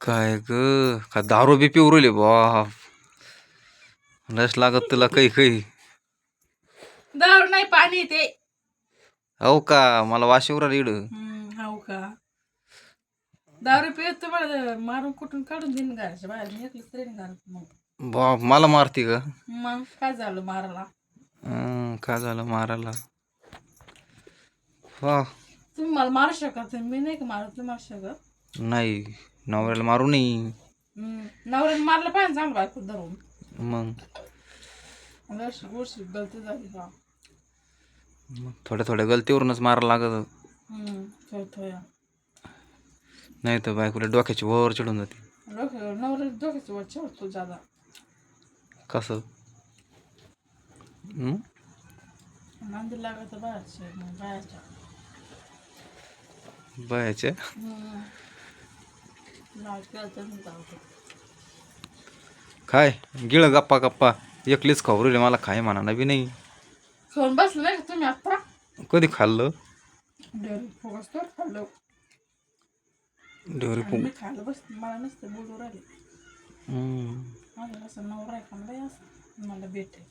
काय ग? का दारू बी पिऊ राहिले बाप. लस लागत तुला काही काही दारू नाही पाणी ते. हो का? मला वाशिवर इड हो का? दारू पित तुम्हाला मारून कुठून काढून देईन घराच्या बाहेर? मी एकलीच मग. बाप मला मारती का मग काय झालं मारायला? काय झालं मारायला? वा तुम्ही मला मारू शकत मी नाही का मारत? तुम्ही मारू शकत? नाही. नवऱ्याला मारू हम्म, नवऱ्याने मारलं पाहिजे चांगलं बायको धरून. मग? अशी गोष्टी गलती झाली का? मग थोड्या थोड्या गलतीवरूनच मारायला लागत. हम्म, थोडं थोडं. नाही तर बायकोला डोक्याची वर चढून जाते. डोक्यावर नवऱ्या डोक्याचं वर ज्यादा. कसं? हं? नांदी लागत बाहेरचे मग बाहेरच्या. बायाच्या हम्म. काय गिळ गप्पा गप्पा. एकलीच खवरले मला काय म्हणा बी नाही. खाऊन बसलं नाही का तुम्ही आता कधी खाल्लं? डेअरी फोकस तर खाल्लं. डेअरी आणि मी खाल्लं बस मला नसतं बोलू राहिले. हं. मला असं नवरा आहे का बाई असं मला भेटे